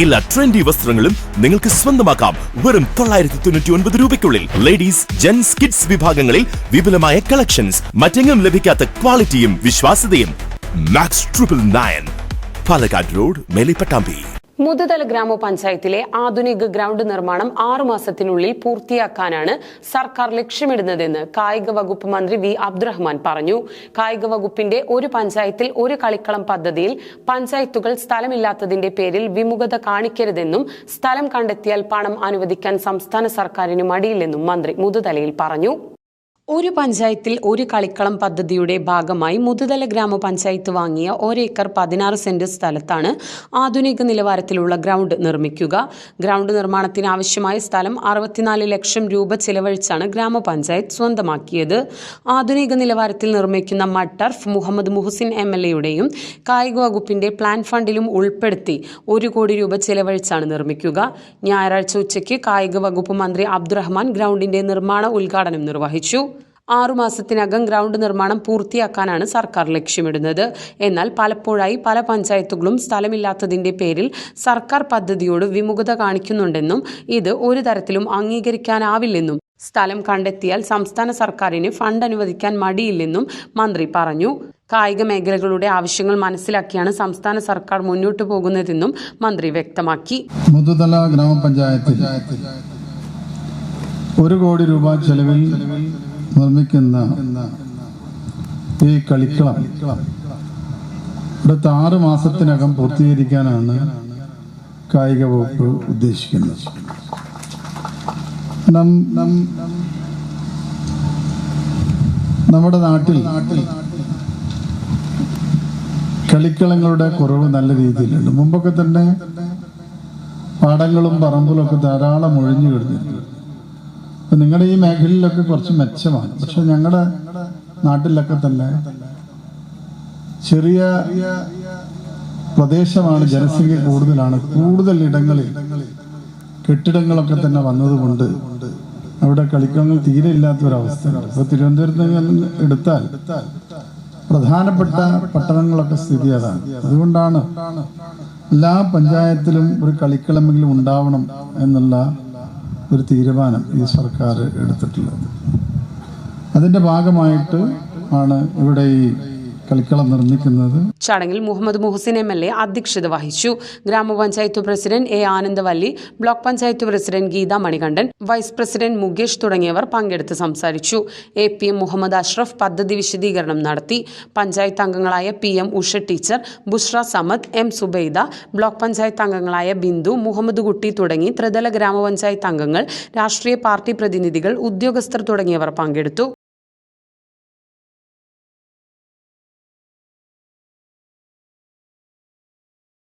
എല്ലാ ട്രെൻഡി വസ്ത്രങ്ങളും നിങ്ങൾക്ക് സ്വന്തമാക്കാം. വെറും തൊള്ളായിരത്തി തൊണ്ണൂറ്റി ഒൻപത് രൂപയ്ക്കുള്ളിൽ ലേഡീസ് ജെന്റ്സ് കിഡ്സ് വിഭാഗങ്ങളിൽ വിപുലമായ കളക്ഷൻസ് മറ്റെങ്ങും ലഭിക്കാത്ത ക്വാളിറ്റിയും വിശ്വാസ്യതയും. Max triple nine Palakkad road Melipattambi. Muthuthala ഗ്രാമപഞ്ചായത്തിലെ ആധുനിക ഗ്രൗണ്ട് നിർമ്മാണം ആറുമാസത്തിനുള്ളിൽ പൂർത്തിയാക്കാനാണ് സർക്കാർ ലക്ഷ്യമിടുന്നതെന്ന് കായിക വകുപ്പ് മന്ത്രി വി അബ്ദുറഹ്മാൻ പറഞ്ഞു. കായിക വകുപ്പിന്റെ ഒരു പഞ്ചായത്തിൽ ഒരു കളിക്കളം പദ്ധതിയിൽ പഞ്ചായത്തുകൾ സ്ഥലമില്ലാത്തതിന്റെ പേരിൽ വിമുഖത കാണിക്കരുതെന്നും സ്ഥലം കണ്ടെത്തിയാൽ പണം അനുവദിക്കാൻ സംസ്ഥാന സർക്കാരിന് മടിയില്ലെന്നും മന്ത്രി മുതുതലയിൽ പറഞ്ഞു. ഒരു പഞ്ചായത്തിൽ ഒരു കളിക്കളം പദ്ധതിയുടെ ഭാഗമായി മുതുതല ഗ്രാമപഞ്ചായത്ത് വാങ്ങിയ ഒരേക്കർ പതിനാറ് സെന്റ് സ്ഥലത്താണ് ആധുനിക നിലവാരത്തിലുള്ള ഗ്രൗണ്ട് നിർമ്മിക്കുക. ഗ്രൗണ്ട് നിർമ്മാണത്തിന് ആവശ്യമായ സ്ഥലം അറുപത്തിനാല് ലക്ഷം രൂപ ചെലവഴിച്ചാണ് ഗ്രാമപഞ്ചായത്ത് സ്വന്തമാക്കിയത്. ആധുനിക നിലവാരത്തിൽ നിർമ്മിക്കുന്ന മട്ടർഫ് മുഹമ്മദ് മുഹസിൻ എം എൽ എയുടെയും കായിക വകുപ്പിന്റെ പ്ലാൻ ഫണ്ടിലും ഉൾപ്പെടുത്തി ഒരു കോടി രൂപ ചെലവഴിച്ചാണ് നിർമ്മിക്കുക. ഞായറാഴ്ച ഉച്ചയ്ക്ക് കായിക വകുപ്പ് മന്ത്രി അബ്ദുറഹ്മാൻ ഗ്രൗണ്ടിന്റെ നിർമ്മാണ ഉദ്ഘാടനം നിർവഹിച്ചു. ആറുമാസത്തിനകം ഗ്രൗണ്ട് നിർമ്മാണം പൂർത്തിയാക്കാനാണ് സർക്കാർ ലക്ഷ്യമിടുന്നത്. എന്നാൽ പലപ്പോഴായി പല പഞ്ചായത്തുകളും സ്ഥലമില്ലാത്തതിന്റെ പേരിൽ സർക്കാർ പദ്ധതിയോട് വിമുഖത കാണിക്കുന്നുണ്ടെന്നും ഇത് ഒരു തരത്തിലും അംഗീകരിക്കാനാവില്ലെന്നും. സ്ഥലം കണ്ടെത്തിയാൽ സംസ്ഥാന സർക്കാരിന് ഫണ്ട് അനുവദിക്കാൻ മടിയില്ലെന്നും മന്ത്രി പറഞ്ഞു. കായിക മേഖലകളുടെ ആവശ്യങ്ങൾ മനസ്സിലാക്കിയാണ് സംസ്ഥാന സർക്കാർ മുന്നോട്ടു പോകുന്നതെന്നും മന്ത്രി വ്യക്തമാക്കി. മുതുതല ഗ്രാമപഞ്ചായത്ത് ഒരു കോടി രൂപ ചെലവിൽ നിർമ്മിക്കുന്ന ഈ കളിക്കളം അടുത്ത ആറ് മാസത്തിനകം പൂർത്തീകരിക്കാനാണ് കായിക വകുപ്പ് ഉദ്ദേശിക്കുന്നത്. നമ്മുടെ നാട്ടിൽ കളിക്കളങ്ങളുടെ കുറവ് നല്ല രീതിയിലുണ്ട്. മുമ്പൊക്കെ തന്നെ പാടങ്ങളും പറമ്പുകളും ഒക്കെ ധാരാളം ഒഴിഞ്ഞു കിടന്നിട്ടുണ്ട് അപ്പൊ നിങ്ങളുടെ ഈ മേഖലയിലൊക്കെ കുറച്ച് മെച്ചമാണ്. പക്ഷെ ഞങ്ങളുടെ നാട്ടിലൊക്കെ തന്നെ ചെറിയ പ്രദേശമാണ് ജനസംഖ്യ കൂടുതലാണ്. കൂടുതൽ ഇടങ്ങളിൽ കെട്ടിടങ്ങളൊക്കെ തന്നെ വന്നതുകൊണ്ട് അവിടെ കളിക്കളങ്ങൾ തീരെ ഇല്ലാത്തൊരവസ്ഥ ഇപ്പൊ തിരുവനന്തപുരത്ത് എടുത്താൽ പ്രധാനപ്പെട്ട പട്ടണങ്ങളൊക്കെ സ്ഥിതി അതാണ്. അതുകൊണ്ടാണ് എല്ലാ പഞ്ചായത്തിലും ഒരു കളിക്കളമെങ്കിലും ഉണ്ടാവണം എന്നുള്ള ഒരു തീരുമാനം ഈ സർക്കാർ എടുത്തിട്ടുള്ളത്. അതിന്റെ ഭാഗമായിട്ട് ആണ് ഇവിടെ ഈ കളിക്കളം നിർമ്മിക്കുന്നത്. ചടങ്ങിൽ Muhammad Muhasin M L A അധ്യക്ഷത വഹിച്ചു. Grama panchayat president A Anandavalli block panchayat president Geetha Manikandan vice president Mukesh തുടങ്ങിയവർ പങ്കെടുത്ത് സംസാരിച്ചു. A P M Muhammad Ashraf പദ്ധതി വിശദീകരണം നടത്തി. പഞ്ചായത്ത് അംഗങ്ങളായ P M Usha teacher Bushra Samad M Subaida block panchayat അംഗങ്ങളായ ബിന്ദു മുഹമ്മദ് കുട്ടി തുടങ്ങി ത്രിതല ഗ്രാമപഞ്ചായത്ത് അംഗങ്ങൾ രാഷ്ട്രീയ പാർട്ടി പ്രതിനിധികൾ ഉദ്യോഗസ്ഥർ തുടങ്ങിയവർ പങ്കെടുത്തു.